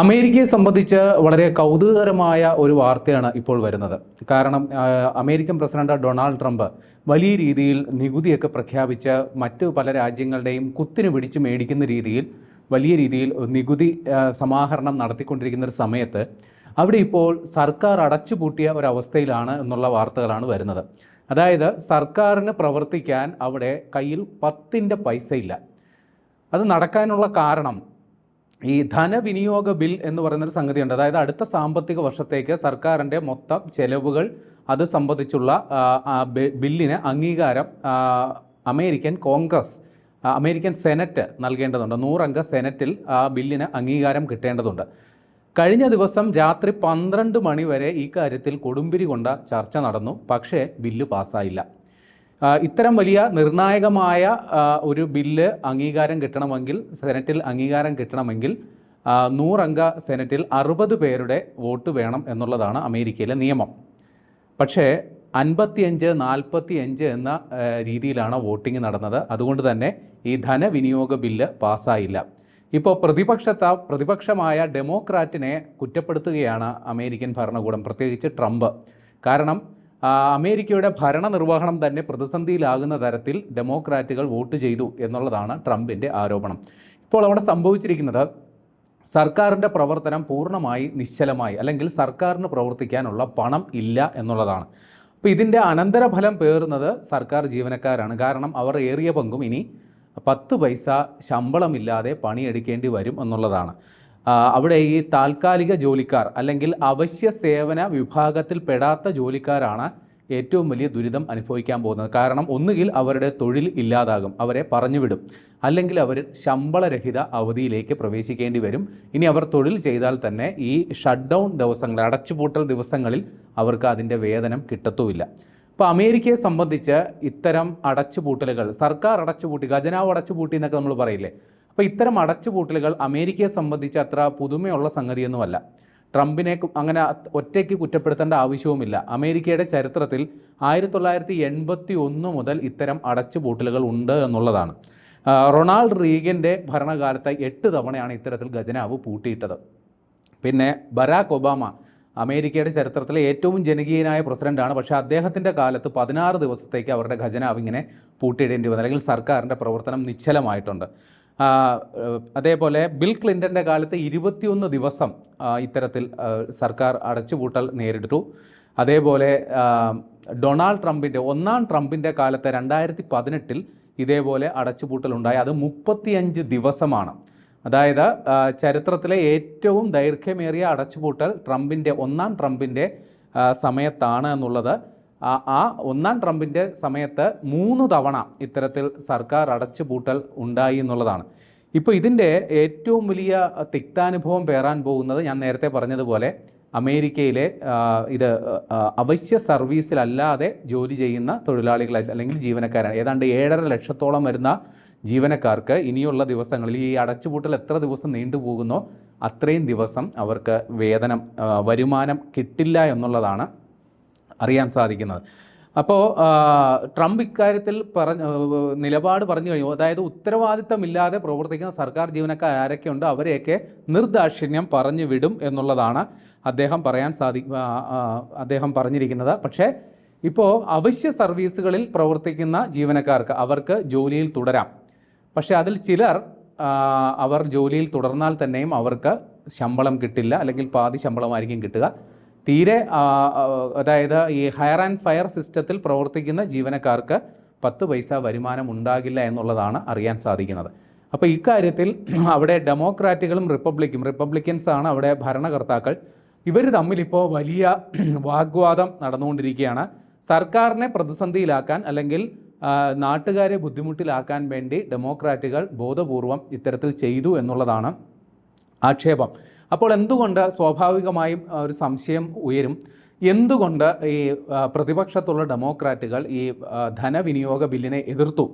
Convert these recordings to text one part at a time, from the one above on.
അമേരിക്കയെ സംബന്ധിച്ച് വളരെ കൗതുകകരമായ ഒരു വാർത്തയാണ് ഇപ്പോൾ വരുന്നത്. കാരണം അമേരിക്കൻ പ്രസിഡന്റ് ഡൊണാൾഡ് ട്രംപ് വലിയ രീതിയിൽ നികുതിയൊക്കെ പ്രഖ്യാപിച്ച് മറ്റു പല രാജ്യങ്ങളുടെയും കുത്തിന് പിടിച്ച് മേടിക്കുന്ന രീതിയിൽ വലിയ രീതിയിൽ നികുതി സമാഹരണം നടത്തിക്കൊണ്ടിരിക്കുന്ന ഒരു സമയത്ത് അവിടെ ഇപ്പോൾ സർക്കാർ അടച്ചുപൂട്ടിയ ഒരവസ്ഥയിലാണ് എന്നുള്ള വാർത്തകളാണ് വരുന്നത്. അതായത് സർക്കാരിന് പ്രവർത്തിക്കാൻ അവിടെ കയ്യിൽ പത്തിന്റെ പൈസ ഇല്ല അത് നടക്കാനുള്ള കാരണം ഈ ധനവിനിയോഗ ബിൽ എന്ന് പറയുന്നൊരു സംഗതിയുണ്ട്. അതായത് അടുത്ത സാമ്പത്തിക വർഷത്തേക്ക് സർക്കാരിന്റെ മൊത്തം ചെലവുകൾ അത് സംബന്ധിച്ചുള്ള ബില്ലിന് അംഗീകാരം അമേരിക്കൻ കോൺഗ്രസ് അമേരിക്കൻ സെനറ്റ് നൽകേണ്ടതുണ്ട്. നൂറംഗ സെനറ്റിൽ ആ ബില്ലിന് അംഗീകാരം കിട്ടേണ്ടതുണ്ട്. കഴിഞ്ഞ ദിവസം രാത്രി പന്ത്രണ്ട് മണി വരെ ഈ കാര്യത്തിൽ കൊടുമ്പിരി കൊണ്ട ചർച്ച നടന്നു. പക്ഷേ ബില്ല് പാസ്സായില്ല. ഇത്തരം വലിയ നിർണായകമായ ഒരു ബില്ല് അംഗീകാരം കിട്ടണമെങ്കിൽ സെനറ്റിൽ അംഗീകാരം കിട്ടണമെങ്കിൽ നൂറംഗ സെനറ്റിൽ അറുപത് പേരുടെ വോട്ട് വേണം എന്നുള്ളതാണ് അമേരിക്കയിലെ നിയമം. പക്ഷേ അൻപത്തിയഞ്ച് നാൽപ്പത്തിയഞ്ച് എന്ന രീതിയിലാണ് വോട്ടിംഗ് നടന്നത്. അതുകൊണ്ട് തന്നെ ഈ ധനവിനിയോഗ ബില്ല് പാസ്സായില്ല. ഇപ്പോൾ പ്രതിപക്ഷത്ത പ്രതിപക്ഷമായ ഡെമോക്രാറ്റിനെ കുറ്റപ്പെടുത്തുകയാണ് അമേരിക്കൻ ഭരണകൂടം പ്രത്യേകിച്ച് ട്രംപ്. കാരണം അമേരിക്കയുടെ ഭരണനിർവഹണം തന്നെ പ്രതിസന്ധിയിലാകുന്ന തരത്തിൽ ഡെമോക്രാറ്റുകൾ വോട്ട് ചെയ്തു എന്നുള്ളതാണ് ട്രംപിന്റെ ആരോപണം. ഇപ്പോൾ അവിടെ സംഭവിച്ചിരിക്കുന്നത് സർക്കാരിന്റെ പ്രവർത്തനം പൂർണമായി നിശ്ചലമായി അല്ലെങ്കിൽ സർക്കാരിന് പ്രവർത്തിക്കാനുള്ള പണം ഇല്ല എന്നുള്ളതാണ്. അപ്പോൾ ഇതിന്റെ അനന്തരഫലം പേറുന്നത് സർക്കാർ ജീവനക്കാരാണ്. കാരണം അവർ ഏറിയ പങ്കും ഇനി പത്ത് പൈസ ശമ്പളമില്ലാതെ പണിയെടുക്കേണ്ടി വരും എന്നുള്ളതാണ്. അവിടെ ഈ താൽക്കാലിക ജോലിക്കാർ അല്ലെങ്കിൽ അവശ്യ സേവന വിഭാഗത്തിൽ പെടാത്ത ജോലിക്കാരാണ് ഏറ്റവും വലിയ ദുരിതം അനുഭവിക്കാൻ പോകുന്നത്. കാരണം ഒന്നുകിൽ അവരുടെ തൊഴിൽ ഇല്ലാതാകും അവരെ പറഞ്ഞുവിടും. അല്ലെങ്കിൽ അവർ ശമ്പളരഹിത അവധിയിലേക്ക് പ്രവേശിക്കേണ്ടി വരും. ഇനി അവർ തൊഴിൽ ചെയ്താൽ തന്നെ ഈ ഷട്ട് ഡൗൺ ദിവസങ്ങൾ അടച്ചുപൂട്ടൽ ദിവസങ്ങളിൽ അവർക്ക് അതിന്റെ വേതനം കിട്ടത്തുമില്ല. ഇപ്പോൾ അമേരിക്കയെ സംബന്ധിച്ച് ഇത്തരം അടച്ചുപൂട്ടലുകൾ സർക്കാർ അടച്ചുപൂട്ടി ഖജനാവ് അടച്ചുപൂട്ടി എന്നൊക്കെ നമ്മൾ പറയില്ലേ? അപ്പോൾ ഇത്തരം അടച്ചുപൂട്ടലുകൾ അമേരിക്കയെ സംബന്ധിച്ച് അത്ര പുതുമയുള്ള സംഗതിയൊന്നുമല്ല. ട്രംപിനെ അങ്ങനെ ഒറ്റയ്ക്ക് കുറ്റപ്പെടുത്തേണ്ട ആവശ്യവുമില്ല. അമേരിക്കയുടെ ചരിത്രത്തിൽ ആയിരത്തി തൊള്ളായിരത്തി എൺപത്തി ഒന്ന് മുതൽ ഇത്തരം അടച്ചുപൂട്ടലുകൾ ഉണ്ട് എന്നുള്ളതാണ്. റൊണാൾഡ് റീഗന്റെ ഭരണകാലത്തെ എട്ട് തവണയാണ് ഇത്തരത്തിൽ ഖജനാവ് പൂട്ടിയിട്ടത്. പിന്നെ ബരാക്ക് ഒബാമ അമേരിക്കയുടെ ചരിത്രത്തിലെ ഏറ്റവും ജനകീയനായ പ്രസിഡന്റാണ്. പക്ഷേ അദ്ദേഹത്തിന്റെ കാലത്ത് പതിനാറ് ദിവസത്തേക്ക് അവരുടെ ഖജനാവ് ഇങ്ങനെ പൂട്ടിയിടേണ്ടി വന്നു. അല്ലെങ്കിൽ സർക്കാരിന്റെ പ്രവർത്തനം നിശ്ചലമായിട്ടുണ്ട്. അതേപോലെ ബിൽ ക്ലിന്റന്റെ കാലത്ത് ഇരുപത്തിയൊന്ന് ദിവസം ഇത്തരത്തിൽ സർക്കാർ അടച്ചുപൂട്ടൽ നേരിട്ടു. അതേപോലെ ഡൊണാൾഡ് ട്രംപിന്റെ ഒന്നാം ട്രംപിന്റെ കാലത്ത് രണ്ടായിരത്തി പതിനെട്ടിൽ ഇതേപോലെ അടച്ചുപൂട്ടൽ ഉണ്ടായി അത് മുപ്പത്തിയഞ്ച് ദിവസമാണ്. അതായത് ചരിത്രത്തിലെ ഏറ്റവും ദൈർഘ്യമേറിയ അടച്ചുപൂട്ടൽ ട്രംപിന്റെ ഒന്നാം ട്രംപിന്റെ സമയത്താണ് എന്നുള്ളത് ആ ഒന്നാം ട്രംപിന്റെ സമയത്ത് മൂന്ന് തവണ ഇത്തരത്തിൽ സർക്കാർ അടച്ചുപൂട്ടൽ ഉണ്ടായി എന്നുള്ളതാണ്. ഇപ്പോൾ ഇതിന്റെ ഏറ്റവും വലിയ തിക്താനുഭവം പേറാൻ പോകുന്നത് ഞാൻ നേരത്തെ പറഞ്ഞതുപോലെ അമേരിക്കയിലെ ഇത് അവശ്യ സർവീസിലല്ലാതെ ജോലി ചെയ്യുന്ന തൊഴിലാളികൾ അല്ലെങ്കിൽ ജീവനക്കാരാണ്. ഏതാണ്ട് ഏഴര ലക്ഷത്തോളം വരുന്ന ജീവനക്കാർക്ക് ഇനിയുള്ള ദിവസങ്ങളിൽ ഈ അടച്ചുപൂട്ടൽ എത്ര ദിവസം നീണ്ടുപോകുന്നോ അത്രയും ദിവസം അവർക്ക് വേതനം വരുമാനം കിട്ടില്ല എന്നുള്ളതാണ് അറിയാൻ സാധിക്കുന്നത്. അപ്പോൾ ട്രംപ് ഇക്കാര്യത്തിൽ പറഞ്ഞ നിലപാട് പറഞ്ഞു കഴിഞ്ഞു. അതായത് ഉത്തരവാദിത്തമില്ലാതെ പ്രവർത്തിക്കുന്ന സർക്കാർ ജീവനക്കാർ ആരൊക്കെയുണ്ട് അവരെയൊക്കെ നിർദാക്ഷിണ്യം പറഞ്ഞു വിടും എന്നുള്ളതാണ് അദ്ദേഹം പറയാൻ സാധി അദ്ദേഹം പറഞ്ഞിരിക്കുന്നത്. പക്ഷേ ഇപ്പോൾ അവശ്യ സർവീസുകളിൽ പ്രവർത്തിക്കുന്ന ജീവനക്കാർക്ക് അവർക്ക് ജോലിയിൽ തുടരാം. പക്ഷേ അതിൽ ചിലർ അവർ ജോലിയിൽ തുടർന്നാൽ തന്നെയും അവർക്ക് ശമ്പളം കിട്ടില്ല. അല്ലെങ്കിൽ പാതി ശമ്പളമായിരിക്കും കിട്ടുക. തീരെ അതായത് ഈ ഹയർ ആൻഡ് ഫയർ സിസ്റ്റത്തിൽ പ്രവർത്തിക്കുന്ന ജീവനക്കാർക്ക് പത്ത് പൈസ വരുമാനം ഉണ്ടാകില്ല എന്നുള്ളതാണ് അറിയാൻ സാധിക്കുന്നത്. അപ്പോൾ ഇക്കാര്യത്തിൽ അവിടെ ഡെമോക്രാറ്റുകളും റിപ്പബ്ലിക്കും റിപ്പബ്ലിക്കൻസാണ് അവിടെ ഭരണകർത്താക്കൾ. ഇവർ തമ്മിലിപ്പോൾ വലിയ വാഗ്വാദം നടന്നുകൊണ്ടിരിക്കുകയാണ്. സർക്കാരിനെ പ്രതിസന്ധിയിലാക്കാൻ അല്ലെങ്കിൽ നാട്ടുകാരെ ബുദ്ധിമുട്ടിലാക്കാൻ വേണ്ടി ഡെമോക്രാറ്റുകൾ ബോധപൂർവം ഇത്തരത്തിൽ ചെയ്തു എന്നുള്ളതാണ് ആക്ഷേപം. അപ്പോൾ എന്തുകൊണ്ട് സ്വാഭാവികമായും ഒരു സംശയം ഉയരും? എന്തുകൊണ്ട് ഈ പ്രതിപക്ഷത്തുള്ള ഡെമോക്രാറ്റുകൾ ഈ ധനവിനിയോഗ ബില്ലിനെ എതിർത്തു?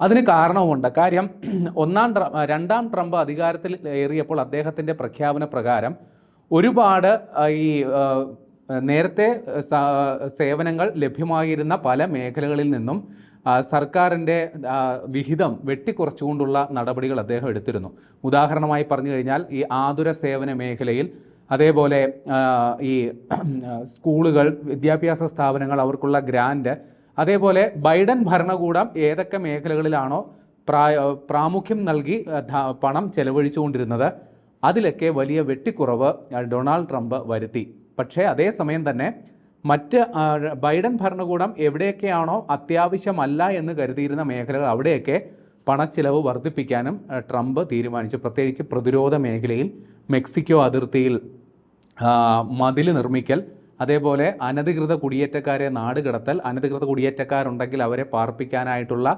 അതിന് കാരണവുമുണ്ട്. കാര്യം ഒന്നാം രണ്ടാം ട്രംപ് അധികാരത്തിൽ ഏറിയപ്പോൾ അദ്ദേഹത്തിന്റെ പ്രഖ്യാപന പ്രകാരം ഒരുപാട് ഈ നേരത്തെ സേവനങ്ങൾ ലഭ്യമായിരുന്ന പല മേഖലകളിൽ നിന്നും സർക്കാരിന്റെ വിഹിതം വെട്ടിക്കുറച്ചുകൊണ്ടുള്ള നടപടികൾ അദ്ദേഹം എടുത്തിരുന്നു. ഉദാഹരണമായി പറഞ്ഞു കഴിഞ്ഞാൽ ഈ ആതുര സേവന മേഖലയിൽ അതേപോലെ ഈ സ്കൂളുകൾ വിദ്യാഭ്യാസ സ്ഥാപനങ്ങൾ അവർക്കുള്ള ഗ്രാൻഡ് അതേപോലെ ബൈഡൻ ഭരണകൂടം ഏതൊക്കെ മേഖലകളിലാണോ പ്രാ പ്രാമുഖ്യം നൽകി പണം ചെലവഴിച്ചുകൊണ്ടിരുന്നത് അതിലൊക്കെ വലിയ വെട്ടിക്കുറവ് ഡൊണാൾഡ് ട്രംപ് വരുത്തി. പക്ഷേ അതേസമയം തന്നെ മറ്റ് ബൈഡൻ ഭരണകൂടം എവിടെയൊക്കെയാണോ അത്യാവശ്യമല്ല എന്ന് കരുതിയിരുന്ന മേഖലകൾ അവിടെയൊക്കെ പണച്ചിലവ് വർദ്ധിപ്പിക്കാനും ട്രംപ് തീരുമാനിച്ചു. പ്രത്യേകിച്ച് പ്രതിരോധ മേഖലയിൽ മെക്സിക്കോ അതിർത്തിയിൽ മതിൽ നിർമ്മിക്കൽ അതേപോലെ അനധികൃത കുടിയേറ്റക്കാരെ നാട് കടത്തൽ അനധികൃത കുടിയേറ്റക്കാരുണ്ടെങ്കിൽ അവരെ പാർപ്പിക്കാനായിട്ടുള്ള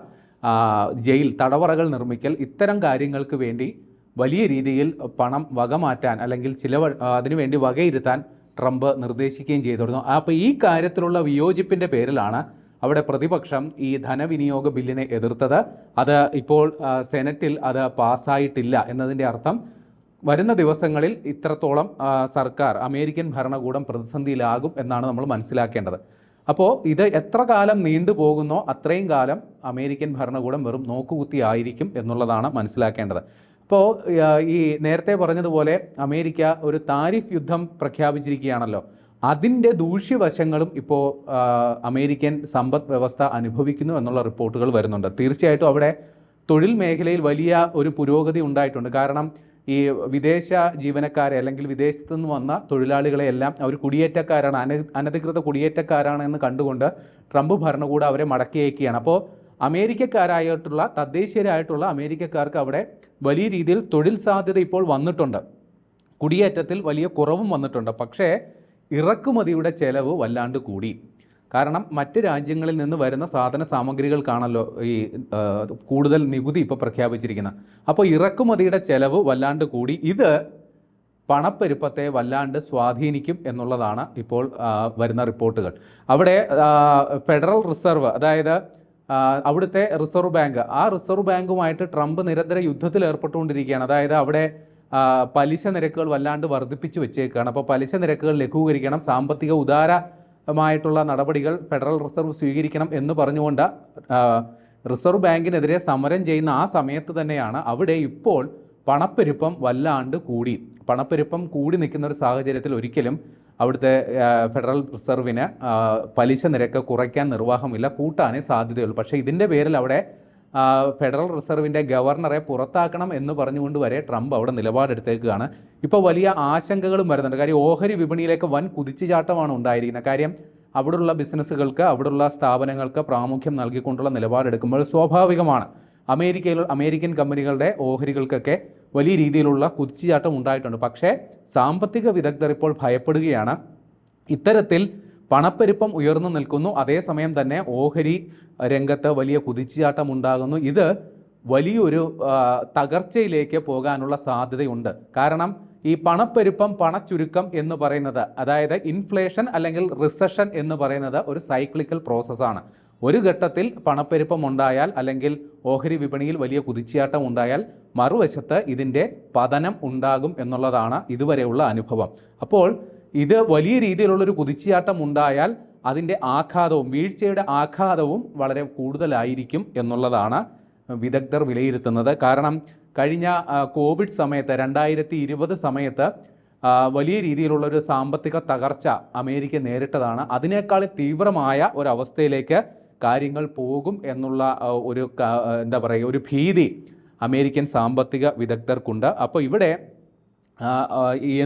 ജയിൽ തടവറകൾ നിർമ്മിക്കൽ ഇത്തരം കാര്യങ്ങൾക്ക് വേണ്ടി വലിയ രീതിയിൽ പണം വകമാറ്റാൻ അല്ലെങ്കിൽ ചിലവ് അതിനുവേണ്ടി വകയിരുത്താൻ ട്രംപ് നിർദ്ദേശിക്കുകയും ചെയ്തിരുന്നു. അപ്പോൾ ഈ കാര്യത്തിലുള്ള വിയോജിപ്പിന്റെ പേരിലാണ് അവിടെ പ്രതിപക്ഷം ഈ ധനവിനിയോഗ ബില്ലിനെ എതിർത്തത്. അത് ഇപ്പോൾ സെനറ്റിൽ അത് പാസ്സായിട്ടില്ല എന്നതിന്റെ അർത്ഥം വരുന്ന ദിവസങ്ങളിൽ ഇത്രത്തോളം സർക്കാർ അമേരിക്കൻ ഭരണകൂടം പ്രതിസന്ധിയിലാകും എന്നാണ് നമ്മൾ മനസ്സിലാക്കേണ്ടത്. അപ്പോൾ ഇത് എത്ര കാലം നീണ്ടുപോകുന്നോ അത്രയും കാലം അമേരിക്കൻ ഭരണകൂടം വെറും നോക്കുകുത്തി ആയിരിക്കും എന്നുള്ളതാണ് മനസ്സിലാക്കേണ്ടത്. അപ്പോൾ ഈ നേരത്തെ പറഞ്ഞതുപോലെ അമേരിക്ക ഒരു താരിഫ് യുദ്ധം പ്രഖ്യാപിച്ചിരിക്കുകയാണല്ലോ. അതിന്റെ ദൂഷ്യവശങ്ങളും ഇപ്പോൾ അമേരിക്കൻ സമ്പദ് വ്യവസ്ഥ അനുഭവിക്കുന്നു എന്നുള്ള റിപ്പോർട്ടുകൾ വരുന്നുണ്ട്. തീർച്ചയായിട്ടും അവിടെ തൊഴിൽ മേഖലയിൽ വലിയ ഒരു പുരോഗതി ഉണ്ടായിട്ടുണ്ട്. കാരണം ഈ വിദേശ ജീവനക്കാരെ അല്ലെങ്കിൽ വിദേശത്തു നിന്ന് വന്ന തൊഴിലാളികളെ എല്ലാം അവർ കുടിയേറ്റക്കാരാണ് അന അനധികൃത കുടിയേറ്റക്കാരാണ് എന്ന് കണ്ടുകൊണ്ട് ട്രംപ് ഭരണകൂടം അവരെ മടക്കി അയക്കുകയാണ് അപ്പോൾ അമേരിക്കക്കാരായിട്ടുള്ള തദ്ദേശീയരായിട്ടുള്ള അമേരിക്കക്കാർക്ക് അവിടെ വലിയ രീതിയിൽ തൊഴിൽ സാധ്യത ഇപ്പോൾ വന്നിട്ടുണ്ട്. കുടിയേറ്റത്തിൽ വലിയ കുറവും വന്നിട്ടുണ്ട്. പക്ഷേ ഇറക്കുമതിയുടെ ചെലവ് വല്ലാണ്ട് കൂടി. കാരണം മറ്റ് രാജ്യങ്ങളിൽ നിന്ന് വരുന്ന സാധന സാമഗ്രികൾക്കാണല്ലോ ഈ കൂടുതൽ നികുതി ഇപ്പോൾ പ്രഖ്യാപിച്ചിരിക്കുന്നത്. അപ്പോൾ ഇറക്കുമതിയുടെ ചെലവ് വല്ലാണ്ട് കൂടി. ഇത് പണപ്പെരുപ്പത്തെ വല്ലാണ്ട് സ്വാധീനിക്കും എന്നുള്ളതാണ് ഇപ്പോൾ വരുന്ന റിപ്പോർട്ടുകൾ. അവിടെ ഫെഡറൽ റിസർവ് അതായത് അവിടുത്തെ റിസർവ് ബാങ്ക്. ആ റിസർവ് ബാങ്കുമായിട്ട് ട്രംപ് നിരന്തര യുദ്ധത്തിൽ ഏർപ്പെട്ടുകൊണ്ടിരിക്കുകയാണ്. അതായത് അവിടെ പലിശ നിരക്കുകൾ വല്ലാണ്ട് വർദ്ധിപ്പിച്ചു വെച്ചേക്കുകയാണ് അപ്പോൾ പലിശ നിരക്കുകൾ ലഘൂകരിക്കണം. സാമ്പത്തിക ഉദാരമായിട്ടുള്ള നടപടികൾ ഫെഡറൽ റിസർവ് സ്വീകരിക്കണം എന്ന് പറഞ്ഞുകൊണ്ട് റിസർവ് ബാങ്കിനെതിരെ സമരം ചെയ്യുന്ന ആ സമയത്ത് തന്നെയാണ് അവിടെ ഇപ്പോൾ പണപ്പെരുപ്പം വല്ലാണ്ട് കൂടി. പണപ്പെരുപ്പം കൂടി നിൽക്കുന്ന ഒരു സാഹചര്യത്തിൽ ഒരിക്കലും അവിടുത്തെ ഫെഡറൽ റിസർവിന് പലിശ നിരക്ക് കുറയ്ക്കാൻ നിർവാഹമില്ല കൂട്ടാനേ സാധ്യതയുള്ളൂ. പക്ഷേ ഇതിന്റെ പേരിൽ അവിടെ ഫെഡറൽ റിസർവിന്റെ ഗവർണറെ പുറത്താക്കണം എന്ന് പറഞ്ഞുകൊണ്ട് വരെ ട്രംപ് അവിടെ നിലപാടെടുത്തേക്കുകയാണ്. ഇപ്പോൾ വലിയ ആശങ്കകളും വരുന്നുണ്ട്. കാര്യം ഓഹരി വിപണിയിലേക്ക് വൻ കുതിച്ചുചാട്ടമാണ് ഉണ്ടായിരിക്കുന്നത്. കാര്യം അവിടെയുള്ള ബിസിനസ്സുകൾക്ക് അവിടെയുള്ള സ്ഥാപനങ്ങൾക്ക് പ്രാമുഖ്യം നൽകിക്കൊണ്ടുള്ള നിലപാടെടുക്കുമ്പോൾ സ്വാഭാവികമാണ്. അമേരിക്കയിൽ അമേരിക്കൻ കമ്പനികളുടെ ഓഹരികൾക്കൊക്കെ വലിയ രീതിയിലുള്ള കുതിച്ചുചാട്ടം ഉണ്ടായിട്ടുണ്ട്. പക്ഷേ സാമ്പത്തിക വിദഗ്ധർ ഇപ്പോൾ ഭയപ്പെടുകയാണ്. ഇത്തരത്തിൽ പണപ്പെരുപ്പം ഉയർന്നു നിൽക്കുന്നു. അതേസമയം തന്നെ ഓഹരി രംഗത്ത് വലിയ കുതിച്ചുചാട്ടം ഉണ്ടാകുന്നു. ഇത് വലിയൊരു തകർച്ചയിലേക്ക് പോകാനുള്ള സാധ്യതയുണ്ട്. കാരണം ഈ പണപ്പെരുപ്പം പണച്ചുരുക്കം എന്ന് പറയുന്നത് അതായത് ഇൻഫ്ലേഷൻ അല്ലെങ്കിൽ റിസഷൻ എന്ന് പറയുന്നത് ഒരു സൈക്ലിക്കൽ പ്രോസസ്സാണ്. ഒരു ഘട്ടത്തിൽ പണപ്പെരുപ്പം ഉണ്ടായാൽ അല്ലെങ്കിൽ ഓഹരി വിപണിയിൽ വലിയ കുതിച്ചാട്ടം ഉണ്ടായാൽ മറുവശത്ത് ഇതിന്റെ പതനം ഉണ്ടാകും എന്നുള്ളതാണ് ഇതുവരെയുള്ള അനുഭവം. അപ്പോൾ ഇത് വലിയ രീതിയിലുള്ളൊരു കുതിച്ചാട്ടം ഉണ്ടായാൽ അതിന്റെ ആഘാതവും വീഴ്ചയുടെ ആഘാതവും വളരെ കൂടുതലായിരിക്കും എന്നുള്ളതാണ് വിദഗ്ധർ വിലയിരുത്തുന്നത്. കാരണം കഴിഞ്ഞ കോവിഡ് സമയത്ത് രണ്ടായിരത്തി ഇരുപത് സമയത്ത് വലിയ രീതിയിലുള്ളൊരു സാമ്പത്തിക തകർച്ച അമേരിക്ക നേരിട്ടതാണ്. അതിനേക്കാൾ തീവ്രമായ ഒരവസ്ഥയിലേക്ക് കാര്യങ്ങൾ പോകും എന്നുള്ള ഒരു എന്താ പറയുക ഒരു ഭീതി അമേരിക്കൻ സാമ്പത്തിക വിദഗ്ധർക്കുണ്ട്. അപ്പോൾ ഇവിടെ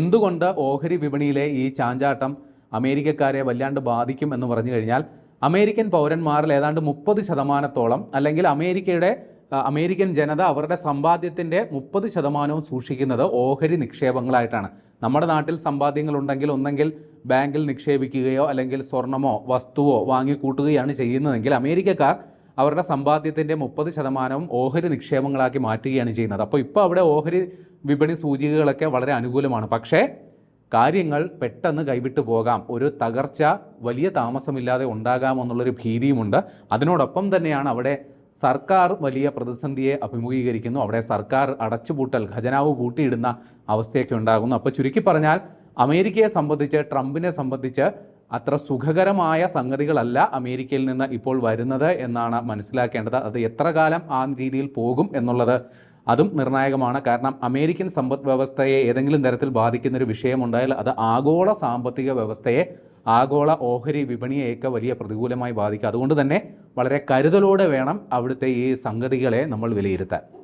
എന്തുകൊണ്ട് ഓഹരി വിപണിയിലെ ഈ ചാഞ്ചാട്ടം അമേരിക്കക്കാരെ വല്ലാണ്ട് ബാധിക്കും എന്ന് പറഞ്ഞു കഴിഞ്ഞാൽ അമേരിക്കൻ പൗരന്മാരിൽ ഏതാണ്ട് മുപ്പത് ശതമാനത്തോളം അല്ലെങ്കിൽ അമേരിക്കയുടെ അമേരിക്കൻ ജനത അവരുടെ സമ്പാദ്യത്തിന്റെ മുപ്പത് ശതമാനവും സൂക്ഷിക്കുന്നത് ഓഹരി നിക്ഷേപങ്ങളായിട്ടാണ്. നമ്മുടെ നാട്ടിൽ സമ്പാദ്യങ്ങളുണ്ടെങ്കിൽ ഒന്നെങ്കിൽ ബാങ്കിൽ നിക്ഷേപിക്കുകയോ അല്ലെങ്കിൽ സ്വർണമോ വസ്തുവോ വാങ്ങിക്കൂട്ടുകയാണ് ചെയ്യുന്നതെങ്കിൽ അമേരിക്കക്കാർ അവരുടെ സമ്പാദ്യത്തിന്റെ മുപ്പത് ശതമാനവും ഓഹരി നിക്ഷേപങ്ങളാക്കി മാറ്റുകയാണ് ചെയ്യുന്നത്. അപ്പോൾ ഇപ്പോൾ അവിടെ ഓഹരി വിപണി സൂചികകളൊക്കെ വളരെ അനുകൂലമാണ്. പക്ഷേ കാര്യങ്ങൾ പെട്ടെന്ന് കൈവിട്ടു പോകാം. ഒരു തകർച്ച വലിയ താമസമില്ലാതെ ഉണ്ടാകാമെന്നുള്ളൊരു ഭീതിയുമുണ്ട്. അതിനോടൊപ്പം തന്നെയാണ് അവിടെ സർക്കാർ വലിയ പ്രതിസന്ധിയെ അഭിമുഖീകരിക്കുന്നു. അവിടെ സർക്കാർ അടച്ചുപൂട്ടൽ ഖജനാവ് കൂട്ടിയിടുന്ന അവസ്ഥയൊക്കെ ഉണ്ടാകുന്നു. അപ്പോൾ ചുരുക്കി പറഞ്ഞാൽ അമേരിക്കയെ സംബന്ധിച്ച് ട്രംപിനെ സംബന്ധിച്ച് അത്ര സുഖകരമായ സംഗതികളല്ല അമേരിക്കയിൽ നിന്ന് ഇപ്പോൾ വരുന്നത് എന്നാണ് മനസ്സിലാക്കേണ്ടത്. അത് എത്ര കാലം ആ രീതിയിൽ പോകും എന്നുള്ളത് അതും നിർണായകമാണ്. കാരണം അമേരിക്കൻ സമ്പദ് വ്യവസ്ഥയെ ഏതെങ്കിലും തരത്തിൽ ബാധിക്കുന്ന ഒരു വിഷയമുണ്ടായാൽ അത് ആഗോള സാമ്പത്തിക വ്യവസ്ഥയെ ആഗോള ഓഹരി വിപണിയെയൊക്കെ വലിയ പ്രതികൂലമായി ബാധിക്കും. അതുകൊണ്ട് തന്നെ വളരെ കരുതലോടെ വേണം അവിടുത്തെ ഈ സംഗതികളെ നമ്മൾ വിലയിരുത്താൻ.